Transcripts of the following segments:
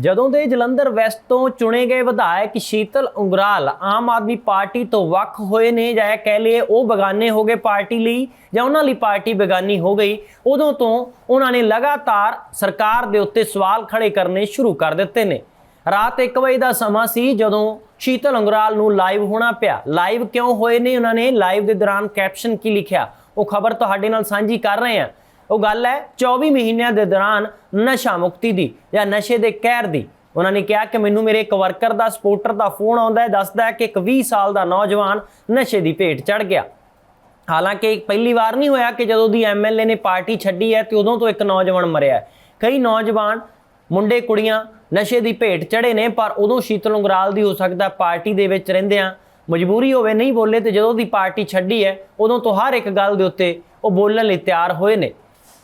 ਜਦੋਂ ਦੇ ਜਲੰਧਰ ਵੈਸਟ ਤੋਂ ਚੁਣੇ ਗਏ ਵਿਧਾਇਕ ਸ਼ੀਤਲ ਉਂਗਰਾਲ ਆਮ ਆਦਮੀ ਪਾਰਟੀ ਤੋਂ ਵੱਖ ਹੋਏ ਨੇ ਜਾਂ ਕਹਿ ਲਈਏ ਉਹ ਬਗਾਨੇ ਹੋ ਗਏ ਪਾਰਟੀ ਲਈ ਜਾਂ ਉਹਨਾਂ ਲਈ ਪਾਰਟੀ ਬੇਗਾਨੀ ਹੋ ਗਈ, ਉਦੋਂ ਤੋਂ ਉਹਨਾਂ ਨੇ ਲਗਾਤਾਰ ਸਰਕਾਰ ਦੇ ਉੱਤੇ ਸਵਾਲ ਖੜੇ ਕਰਨੇ ਸ਼ੁਰੂ ਕਰ ਦਿੱਤੇ ਨੇ। ਰਾਤ 1 ਵਜੇ ਦਾ ਸਮਾਂ ਸੀ ਜਦੋਂ ਸ਼ੀਤਲ ਉਂਗਰਾਲ ਨੂੰ ਲਾਈਵ ਹੋਣਾ ਪਿਆ। ਲਾਈਵ ਕਿਉਂ ਹੋਏ ਨੇ ਉਹਨਾਂ ਨੇ? ਲਾਈਵ ਦੇ ਦੌਰਾਨ ਕੈਪਸ਼ਨ ਕੀ ਲਿਖਿਆ? ਉਹ ਖਬਰ ਤੁਹਾਡੇ ਨਾਲ ਸਾਂਝੀ ਕਰ ਰਹੇ ਹਾਂ। ਉਹ ਗੱਲ ਹੈ 24 ਮਹੀਨਿਆਂ ਦੇ ਦੌਰਾਨ ਨਸ਼ਾ ਮੁਕਤੀ ਦੀ ਜਾਂ ਨਸ਼ੇ ਦੇ ਕਹਿਰ ਦੀ। ਉਹਨਾਂ ਨੇ ਕਿਹਾ ਕਿ ਮੈਨੂੰ ਮੇਰੇ ਇੱਕ ਵਰਕਰ ਦਾ, ਸਪੋਰਟਰ ਦਾ ਫੋਨ ਆਉਂਦਾ ਹੈ, ਦੱਸਦਾ ਹੈ ਕਿ ਇੱਕ 20 ਸਾਲ ਦਾ ਨੌਜਵਾਨ ਨਸ਼ੇ ਦੀ ਭੇਟ ਚੜ ਗਿਆ। ਹਾਲਾਂਕਿ ਪਹਿਲੀ ਵਾਰ ਨਹੀਂ ਹੋਇਆ ਕਿ ਜਦੋਂ ਦੀ ਐਮਐਲਏ ਨੇ ਪਾਰਟੀ ਛੱਡੀ ਹੈ ਤੇ ਉਦੋਂ ਤੋਂ ਇੱਕ ਨੌਜਵਾਨ ਮਰਿਆ ਹੈ। ਕਈ ਨੌਜਵਾਨ, ਮੁੰਡੇ, ਕੁੜੀਆਂ ਨਸ਼ੇ ਦੀ ਭੇਟ ਚੜੇ ਨੇ, ਪਰ ਉਦੋਂ ਸ਼ੀਤਲ ਉਂਗਰਾਲ ਦੀ ਹੋ ਸਕਦਾ ਪਾਰਟੀ ਦੇ ਵਿੱਚ ਰਹਿੰਦਿਆਂ ਮਜਬੂਰੀ ਹੋਵੇ, ਨਹੀਂ ਬੋਲੇ ਤੇ ਜਦੋਂ ਦੀ ਪਾਰਟੀ ਛੱਡੀ ਹੈ, ਉਦੋਂ ਤੋਂ ਹਰ ਇੱਕ ਗੱਲ ਦੇ ਉੱਤੇ ਉਹ ਬੋਲਣ ਲਈ ਤਿਆਰ ਹੋਏ ਨੇ।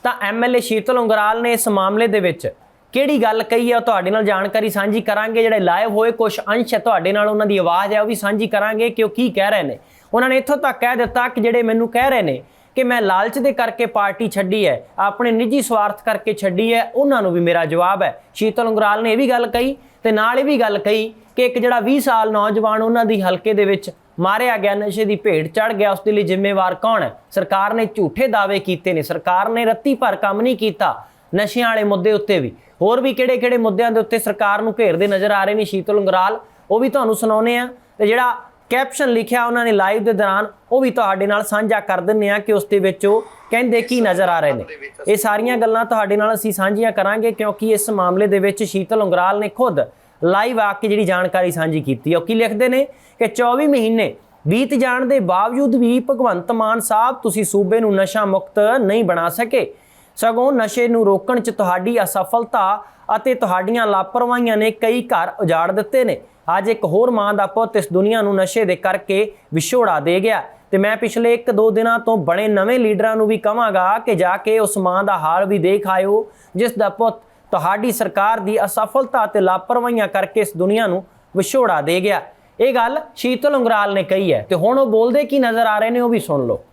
ਤਾਂ ਐਮਐਲਏ ਸ਼ੀਤਲ ਉਂਗਰਾਲ ਨੇ ਇਸ ਮਾਮਲੇ ਦੇ ਵਿੱਚ ਕਿਹੜੀ ਗੱਲ ਕਹੀ ਹੈ ਉਹ ਤੁਹਾਡੇ ਨਾਲ ਜਾਣਕਾਰੀ ਸਾਂਝੀ ਕਰਾਂਗੇ। ਜਿਹੜੇ ਲਾਈਵ ਹੋਏ ਕੁਝ ਅੰਸ਼ ਹੈ ਤੁਹਾਡੇ ਨਾਲ ਉਹਨਾਂ ਦੀ ਆਵਾਜ਼ ਹੈ ਉਹ ਵੀ ਸਾਂਝੀ ਕਰਾਂਗੇ ਕਿ ਉਹ ਕੀ ਕਹਿ ਰਹੇ ਨੇ। ਉਹਨਾਂ ਨੇ ਇੱਥੋਂ ਤੱਕ ਕਹਿ ਦਿੱਤਾ ਕਿ ਜਿਹੜੇ ਮੈਨੂੰ ਕਹਿ ਰਹੇ ਨੇ ਕਿ ਮੈਂ ਲਾਲਚ ਦੇ ਕਰਕੇ ਪਾਰਟੀ ਛੱਡੀ ਹੈ, ਆਪਣੇ ਨਿੱਜੀ ਸਵਾਰਥ ਕਰਕੇ ਛੱਡੀ ਹੈ, ਉਹਨਾਂ ਨੂੰ ਵੀ ਮੇਰਾ ਜਵਾਬ ਹੈ। ਸ਼ੀਤਲ ਉਂਗਰਾਲ ਨੇ ਇਹ ਵੀ ਗੱਲ ਕਹੀ ਤੇ ਨਾਲ ਇਹ ਵੀ ਗੱਲ ਕਹੀ ਕਿ ਇੱਕ ਜਿਹੜਾ 20 ਸਾਲ ਨੌਜਵਾਨ ਉਹਨਾਂ ਦੀ ਹਲਕੇ ਦੇ ਵਿੱਚ ਮਾਰਿਆ ਗਿਆ, ਨਸ਼ੇ ਦੀ ਭੇਟ ਚੜ ਗਿਆ ਉਸ ਦੇ ਲਈ ਜ਼ਿੰਮੇਵਾਰ ਕੌਣ ਹੈ? ਸਰਕਾਰ ਨੇ ਝੂਠੇ ਦਾਅਵੇ ਕੀਤੇ ਨੇ, ਸਰਕਾਰ ਨੇ ਰੱਤੀ ਭਰ ਕੰਮ ਨਹੀਂ ਕੀਤਾ, ਨਸ਼ਿਆਂ ਵਾਲੇ ਮੁੱਦੇ ਉੱਤੇ ਵੀ। ਹੋਰ ਵੀ ਕਿਹੜੇ-ਕਿਹੜੇ ਮੁੱਦਿਆਂ ਦੇ ਉੱਤੇ ਸਰਕਾਰ ਨੂੰ ਘੇਰਦੇ ਨਜ਼ਰ ਆ ਰਹੇ ਨੇ ਸ਼ੀਤਲ ਉਂਗਰਾਲ? ਉਹ ਵੀ ਤੁਹਾਨੂੰ ਸੁਣਾਉਨੇ ਆ ਤੇ ਜਿਹੜਾ ਕੈਪਸ਼ਨ ਲਿਖਿਆ ਉਹਨਾਂ ਨੇ ਲਾਈਵ ਦੇ ਦੌਰਾਨ, ਉਹ ਵੀ ਤੁਹਾਡੇ ਨਾਲ ਸਾਂਝਾ ਕਰ ਦਿੰਨੇ ਆ ਕਿ ਉਸ ਦੇ ਵਿੱਚ ਉਹ ਕਹਿੰਦੇ ਕੀ ਨਜ਼ਰ ਆ ਰਹੇ ਨੇ। ਇਹ ਸਾਰੀਆਂ ਗੱਲਾਂ ਤੁਹਾਡੇ ਨਾਲ ਅਸੀਂ ਸਾਂਝੀਆਂ ਕਰਾਂਗੇ ਕਿਉਂਕਿ ਇਸ ਮਾਮਲੇ ਦੇ ਵਿੱਚ ਸ਼ੀਤਲ ਉਂਗਰਾਲ ਨੇ ਖੁਦ ਲਾਈਵ ਆ ਕੇ ਜਿਹੜੀ ਜਾਣਕਾਰੀ ਸਾਂਝੀ ਕੀਤੀ ਹੈ ਉਹ ਕੀ ਲਿਖਦੇ ਨੇ ਕਿ 24 ਮਹੀਨੇ ਬੀਤ ਜਾਣ ਦੇ ਬਾਵਜੂਦ ਵੀ ਭਗਵੰਤ ਮਾਨ ਸਾਹਿਬ ਤੁਸੀਂ ਸੂਬੇ ਨੂੰ ਨਸ਼ਾ ਮੁਕਤ ਨਹੀਂ ਬਣਾ ਸਕੇ। ਸਗੋਂ ਨਸ਼ੇ ਨੂੰ ਰੋਕਣ 'ਚ ਤੁਹਾਡੀ ਅਸਫਲਤਾ ਅਤੇ ਤੁਹਾਡੀਆਂ ਲਾਪਰਵਾਹੀਆਂ ਨੇ ਕਈ ਘਰ ਉਜਾੜ ਦਿੱਤੇ ਨੇ। ਅੱਜ ਇੱਕ ਹੋਰ ਮਾਂ ਦਾ ਪੁੱਤ ਇਸ ਦੁਨੀਆ ਨੂੰ ਨਸ਼ੇ ਦੇ ਕਰਕੇ ਵਿਛੋੜਾ ਦੇ ਗਿਆ। ਤੇ ਮੈਂ ਪਿਛਲੇ 1-2 ਦਿਨਾਂ ਤੋਂ ਬਣੇ ਨਵੇਂ ਲੀਡਰਾਂ ਨੂੰ ਵੀ ਕਹਾਂਗਾ ਕਿ ਜਾ ਕੇ ਉਸ ਮਾਂ ਦਾ ਹਾਲ ਵੀ ਦੇਖ ਆਇਓ, ਜਿਸ ਦਾ ਪੁੱਤ ਤੁਹਾਡੀ ਸਰਕਾਰ ਦੀ ਅਸਫਲਤਾ ਤੇ ਲਾਪਰਵਾਹੀਆਂ ਕਰਕੇ ਇਸ ਦੁਨੀਆ ਨੂੰ ਵਿਛੋੜਾ ਦੇ ਗਿਆ। ਇਹ ਗੱਲ ਸ਼ੀਤਲ ਉਂਗਰਾਲ ਨੇ ਕਹੀ ਹੈ ਤੇ ਹੁਣ ਉਹ ਬੋਲਦੇ ਕੀ ਨਜ਼ਰ ਆ ਰਹੇ ਨੇ ਉਹ ਵੀ ਸੁਣ ਲਓ।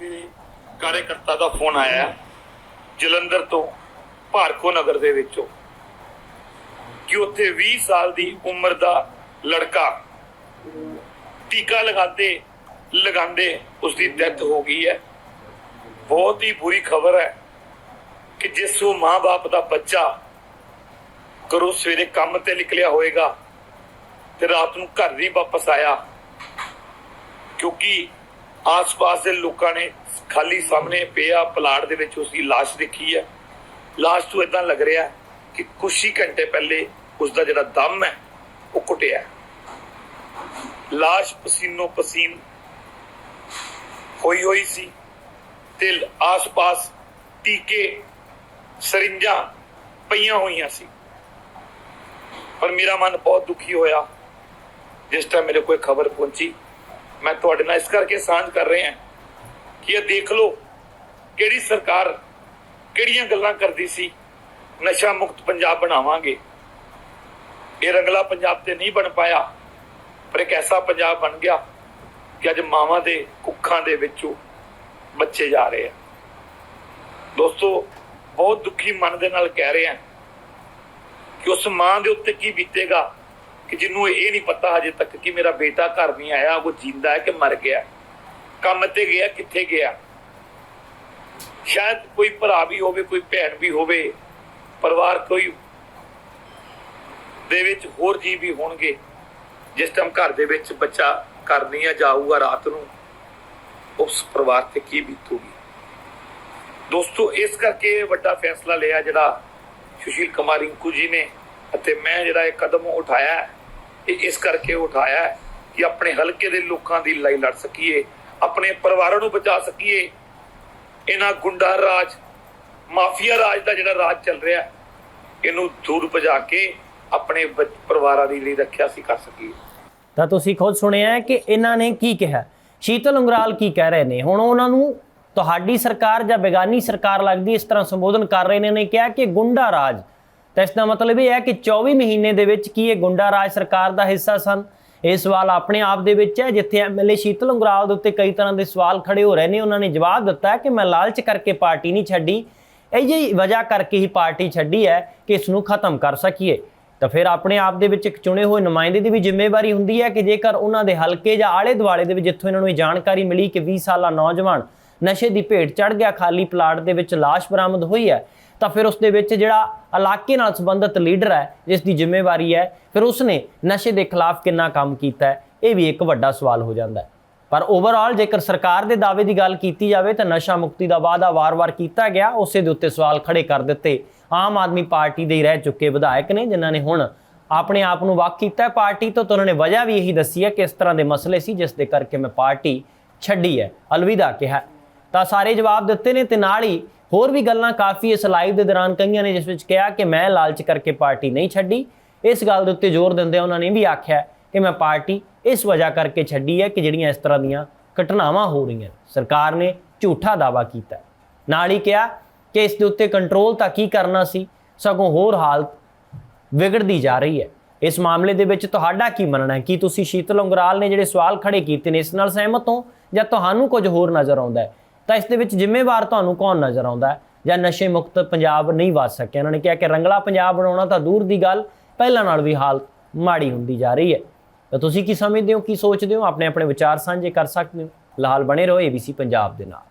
ਮੇਰੇ ਕਾਰਜਕਰਤਾ ਦਾ ਫੋਨ ਆਇਆ ਜਲੰਧਰ ਤੋਂ, ਭਾਰਕੋ ਨਗਰ ਦੇ ਵਿੱਚੋਂ, ਕਿ ਉੱਥੇ 20 ਸਾਲ ਦੀ ਉਮਰ ਦਾ ਲੜਕਾ ਟੀਕਾ ਲਗਾਉਂਦੇ ਲਗਾਉਂਦੇ ਉਸ ਦੀ ਡੈਥ ਹੋ ਗਈ ਹੈ। ਬਹੁਤ ਹੀ ਬੁਰੀ ਖਬਰ ਹੈ। ਕਿ ਜਿਸ ਨੂੰ ਮਾਂ-ਬਾਪ ਦਾ ਬੱਚਾ ਕਰੋ ਸਵੇਰੇ ਕੰਮ ਤੇ ਨਿਕਲਿਆ ਹੋਏਗਾ ਤੇ ਰਾਤ ਨੂੰ ਘਰ ਨਹੀਂ ਵਾਪਸ ਆਇਆ ਕਿਉਂਕਿ ਆਸ-ਪਾਸ ਦੇ ਲੋਕਾਂ ਨੇ ਖਾਲੀ ਸਾਹਮਣੇ ਪਿਆ ਪਲਾਟ ਦੇ ਵਿੱਚ ਉਸ ਦੀ লাশ ਦੇਖੀ ਹੈ লাশ ਤੋਂ ਇਦਾਂ ਲੱਗ ਰਿਹਾ ਹੈ ਕਿ ਕੁਛ ਹੀ ਘੰਟੇ ਪਹਿਲੇ ਉਸ ਦਾ ਜਿਹੜਾ ਦਮ ਹੈ ਉਹ ਘੁੱਟਿਆ ਹੈ। লাশ ਪਸੀਨੋ ਪਸੀਨ ਹੋਈ ਹੋਈ ਸੀ ਤੇ ਆਸ-ਪਾਸ ਟੀਕੇ ਸਰਿੰਜਾਂ ਪਈਆਂ ਹੋਈਆਂ ਸੀ। ਪਰ ਮੇਰਾ ਮਨ ਬਹੁਤ ਦੁਖੀ ਹੋਇਆ। ਜਿਸ ਟਾਈਮ ਮੇਰੇ ਕੋਈ ਖਬਰ ਪਹੁੰਚੀ, ਮੈਂ ਤੁਹਾਡੇ ਨਾਲ ਇਸ ਕਰਕੇ ਸਾਂਝ ਕਰ ਰਿਹਾ ਕਿ ਇਹ ਦੇਖ ਲਓ ਕਿਹੜੀ ਸਰਕਾਰ ਕਿਹੜੀਆਂ ਗੱਲਾਂ ਕਰਦੀ ਸੀ, ਨਸ਼ਾ ਮੁਕਤ ਪੰਜਾਬ ਬਣਾਵਾਂਗੇ। ਇਹ ਰੰਗਲਾ ਪੰਜਾਬ ਤੇ ਨਹੀਂ ਬਣ ਪਾਇਆ, ਪਰ ਇੱਕ ਐਸਾ ਪੰਜਾਬ ਬਣ ਗਿਆ ਕਿ ਅੱਜ ਮਾਵਾਂ ਦੇ ਕੁੱਖਾਂ ਦੇ ਵਿੱਚੋਂ ਬੱਚੇ ਜਾ ਰਹੇ ਆ। ਦੋਸਤੋ ਬਹੁਤ ਦੁਖੀ ਮਨ ਦੇ ਨਾਲ ਕਹਿ ਰਹੇ ਹਾਂ ਕਿ ਉਸ ਮਾਂ ਦੇ ਉੱਤੇ ਕੀ ਬੀਤੇਗਾ ਕਿ ਜਿਹਨੂੰ ਇਹ ਨਹੀਂ ਪਤਾ ਹਜੇ ਤੱਕ ਕਿ ਮੇਰਾ ਬੇਟਾ ਘਰ ਨਹੀਂ ਆਇਆ, ਉਹ ਜਿੰਦਾ ਹੈ ਕਿ ਮਰ ਗਿਆ ਕੰਮ ਤੇ ਗਿਆ, ਕਿੱਥੇ ਗਿਆ? ਸ਼ਾਇਦ ਕੋਈ ਭਰਾ ਵੀ ਹੋਵੇ, ਕੋਈ ਭੈਣ ਵੀ ਹੋਵੇ, ਪਰਿਵਾਰ ਕੋਈ ਦੇ ਵਿੱਚ ਹੋਰ ਜੀ ਵੀ ਹੋਣਗੇ। ਜਿਸ ਟਾਈਮ ਘਰ ਦੇ ਵਿੱਚ ਬੱਚਾ ਘਰ ਨਹੀਂ ਆ, ਜਾਊਗਾ ਰਾਤ ਨੂੰ, ਉਸ ਪਰਿਵਾਰ ਤੇ ਕੀ ਬੀਤੂਗੀ? ਦੋਸਤੋ, ਇਸ ਕਰਕੇ ਵੱਡਾ ਫੈਸਲਾ ਲਿਆ ਜਿਹੜਾ ਸੁਸ਼ੀਲ ਕੁਮਾਰ ਰਿੰਕੂ ਜੀ ਨੇ ਅਤੇ ਮੈਂ ਜਿਹੜਾ ਇਹ ਕਦਮ ਉਠਾਇਆ ਇਹ ਇਸ ਕਰਕੇ ਉਠਾਇਆ ਕਿ ਆਪਣੇ ਹਲਕੇ ਦੇ ਲੋਕਾਂ ਦੀ ਲੜਾਈ ਲੜ ਸਕੀਏ, ਆਪਣੇ ਪਰਿਵਾਰਾਂ ਨੂੰ ਬਚਾ ਸਕੀਏ। ਇਹਨਾਂ ਗੁੰਡਾ ਰਾਜ, ਮਾਫੀਆ ਰਾਜ ਦਾ ਜਿਹੜਾ ਰਾਜ ਚੱਲ ਰਿਹਾ, ਇਹਨੂੰ ਦੂਰ ਭਜਾ ਕੇ ਆਪਣੇ ਪਰਿਵਾਰਾਂ ਦੀ ਲਈ ਰੱਖਿਆ ਸੀ ਕਰ ਸਕੀਏ। ਤਾਂ ਤੁਸੀਂ ਖੁਦ ਸੁਣਿਆ ਕਿ ਇਹਨਾਂ ਨੇ ਕੀ ਕਿਹਾ? ਸ਼ੀਤਲ ਉਂਗਰਾਲ ਕੀ ਕਹਿ ਰਹੇ ਨੇ? ਹੁਣ ਉਹਨਾਂ ਨੂੰ ਤੁਹਾਡੀ ਸਰਕਾਰ ਜਾਂ ਬੇਗਾਨੀ ਸਰਕਾਰ ਲੱਗਦੀ, ਇਸ ਤਰ੍ਹਾਂ ਸੰਬੋਧਨ ਕਰ ਰਹੇ ਨੇ ਨੇ ਕਿਹਾ ਕਿ ਗੁੰਡਾ ਰਾਜ। ਤਾਂ ਇਸ ਦਾ ਮਤਲਬ ਇਹ ਹੈ ਕਿ 24 ਮਹੀਨੇ ਦੇ ਵਿੱਚ ਕੀ ਇਹ ਗੁੰਡਾ ਰਾਜ ਸਰਕਾਰ ਦਾ ਹਿੱਸਾ ਸਨ? ਇਹ ਸਵਾਲ ਆਪਣੇ ਆਪ ਦੇ ਵਿੱਚ ਹੈ, ਜਿੱਥੇ ਐਮਐਲਏ ਸ਼ੀਤਲ ਉਂਗਰਾਲ ਦੇ ਉੱਤੇ ਕਈ ਤਰ੍ਹਾਂ ਦੇ ਸਵਾਲ ਖੜੇ ਹੋ ਰਹੇ ਨੇ। ਉਹਨਾਂ ਨੇ ਜਵਾਬ ਦਿੱਤਾ ਕਿ ਮੈਂ ਲਾਲਚ ਕਰਕੇ ਪਾਰਟੀ ਨਹੀਂ ਛੱਡੀ, ਇਹ ਜਿਹੀ ਵਜ੍ਹਾ ਕਰਕੇ ਹੀ ਪਾਰਟੀ ਛੱਡੀ ਹੈ ਕਿ ਇਸ ਨੂੰ ਖਤਮ ਕਰ ਸਕੀਏ। ਤਾਂ ਫਿਰ ਆਪਣੇ ਆਪ ਦੇ ਵਿੱਚ ਇੱਕ ਚੁਣੇ ਹੋਏ ਨੁਮਾਇੰਦੇ ਦੀ ਵੀ ਜ਼ਿੰਮੇਵਾਰੀ ਹੁੰਦੀ ਹੈ ਕਿ ਜੇਕਰ ਉਹਨਾਂ ਦੇ ਹਲਕੇ ਜਾਂ ਆਲੇ ਦੁਆਲੇ ਦੇ ਵਿੱਚ ਜਿੱਥੋਂ ਇਹਨਾਂ ਨੂੰ ਇਹ ਜਾਣਕਾਰੀ ਮਿਲੀ ਕਿ 20 ਸਾਲਾ ਨੌਜਵਾਨ ਨਸ਼ੇ ਦੀ ਭੇਟ ਚੜ ਗਿਆ, ਖਾਲੀ ਪਲਾਟ ਦੇ ਵਿੱਚ ਲਾਸ਼ ਬਰਾਮਦ ਹੋਈ ਹੈ, ਤਾਂ ਫਿਰ ਉਸ ਦੇ ਵਿੱਚ ਜਿਹੜਾ ਇਲਾਕੇ ਨਾਲ ਸੰਬੰਧਿਤ ਲੀਡਰ ਹੈ, ਜਿਸ ਦੀ ਜ਼ਿੰਮੇਵਾਰੀ ਹੈ, ਫਿਰ ਉਸਨੇ ਨਸ਼ੇ ਦੇ ਖਿਲਾਫ ਕਿੰਨਾ ਕੰਮ ਕੀਤਾ ਹੈ, ਇਹ ਵੀ ਇੱਕ ਵੱਡਾ ਸਵਾਲ ਹੋ ਜਾਂਦਾ ਹੈ। ਪਰ ਓਵਰਆਲ ਜੇਕਰ ਸਰਕਾਰ ਦੇ ਦਾਅਵੇ ਦੀ ਗੱਲ ਕੀਤੀ ਜਾਵੇ, ਤਾਂ ਨਸ਼ਾ ਮੁਕਤੀ ਦਾ ਵਾਅਦਾ ਵਾਰ-ਵਾਰ ਕੀਤਾ ਗਿਆ, ਉਸੇ ਦੇ ਉੱਤੇ ਸਵਾਲ ਖੜੇ ਕਰ ਦਿੱਤੇ। ਆਮ ਆਦਮੀ ਪਾਰਟੀ ਦੇ ਹੀ ਰਹਿ ਚੁੱਕੇ ਵਿਧਾਇਕ ਨੇ, ਜਿਨ੍ਹਾਂ ਨੇ ਹੁਣ ਆਪਣੇ ਆਪ ਨੂੰ ਵੱਖ ਕੀਤਾ ਪਾਰਟੀ ਤੋਂ, ਤਾਂ ਉਹਨਾਂ ਨੇ ਵਜ੍ਹਾ ਵੀ ਇਹੀ ਦੱਸੀ ਹੈ ਕਿ ਇਸ ਤਰ੍ਹਾਂ ਦੇ ਮਸਲੇ ਸੀ, ਜਿਸ ਦੇ ਕਰਕੇ ਮੈਂ ਪਾਰਟੀ ਛੱਡੀ ਹੈ। ਅਲਵਿਦਾ ਕਿਹਾ। ਤਾਂ ਸਾਰੇ ਜਵਾਬ ਦਿੱਤੇ ਨੇ ਤੇ ਨਾਲ ਹੀ ਹੋਰ ਵੀ ਗੱਲਾਂ ਕਾਫੀ ਇਸ ਲਾਈਵ ਦੇ ਦੌਰਾਨ ਕਹੀਆਂ ਨੇ, ਜਿਸ ਵਿੱਚ ਕਿਹਾ ਕਿ ਮੈਂ ਲਾਲਚ ਕਰਕੇ ਪਾਰਟੀ ਨਹੀਂ ਛੱਡੀ। ਇਸ ਗੱਲ ਦੇ ਉੱਤੇ ਜ਼ੋਰ ਦਿੰਦੇ ਉਹਨਾਂ ਨੇ ਵੀ ਆਖਿਆ ਕਿ ਮੈਂ ਪਾਰਟੀ ਇਸ ਵਜ੍ਹਾ ਕਰਕੇ ਛੱਡੀ ਹੈ ਕਿ ਜਿਹੜੀਆਂ ਇਸ ਤਰ੍ਹਾਂ ਦੀਆਂ ਘਟਨਾਵਾਂ ਹੋ ਰਹੀਆਂ ਸਰਕਾਰ ਨੇ ਝੂਠਾ ਦਾਵਾ ਕੀਤਾ ਨਾਲ ਹੀ ਕਿਹਾ ਕਿ ਇਸ ਦੇ ਉੱਤੇ ਕੰਟਰੋਲ ਤਾਂ ਕੀ ਕਰਨਾ ਸੀ? ਸਗੋਂ ਹੋਰ ਹਾਲਤ ਵਿਗੜਦੀ ਜਾ ਰਹੀ ਹੈ। ਇਸ ਮਾਮਲੇ ਦੇ ਵਿੱਚ ਤੁਹਾਡਾ ਕੀ ਮੰਨਣਾ ਹੈ? ਕੀ ਤੁਸੀਂ ਸ਼ੀਤਲ ਉਂਗਰਾਲ ਨੇ ਜਿਹੜੇ ਸਵਾਲ ਖੜੇ ਕੀਤੇ ਨੇ, ਇਸ ਨਾਲ ਸਹਿਮਤ ਹੋ ਜਾਂ ਤੁਹਾਨੂੰ ਕੁਝ ਹੋਰ ਨਜ਼ਰ ਆਉਂਦਾ ਹੈ? ਤਾਂ ਇਸ ਦੇ ਵਿੱਚ ਜ਼ਿੰਮੇਵਾਰ ਤੁਹਾਨੂੰ ਕੌਣ ਨਜ਼ਰ ਆਉਂਦਾ ਹੈ? ਜਾਂ ਨਸ਼ੇ ਮੁਕਤ ਪੰਜਾਬ ਨਹੀਂ ਵਸ ਸਕਿਆ। ਉਹਨਾਂ ਨੇ ਕਿਹਾ ਕਿ ਰੰਗਲਾ ਪੰਜਾਬ ਬਣਾਉਣਾ ਤਾਂ ਦੂਰ ਦੀ ਗੱਲ, ਪਹਿਲਾਂ ਨਾਲ ਵੀ ਹਾਲਤ ਮਾੜੀ ਹੁੰਦੀ ਜਾ ਰਹੀ ਹੈ। ਤਾਂ ਤੁਸੀਂ ਕੀ ਸਮਝਦੇ ਹੋ, ਕੀ ਸੋਚਦੇ ਹੋ? ਆਪਣੇ ਆਪਣੇ ਵਿਚਾਰ ਸਾਂਝੇ ਕਰ ਸਕਦੇ ਹੋ। ਫਿਲਹਾਲ ਬਣੇ ਰਹੋ ABC ਪੰਜਾਬ ਦੇ ਨਾਲ।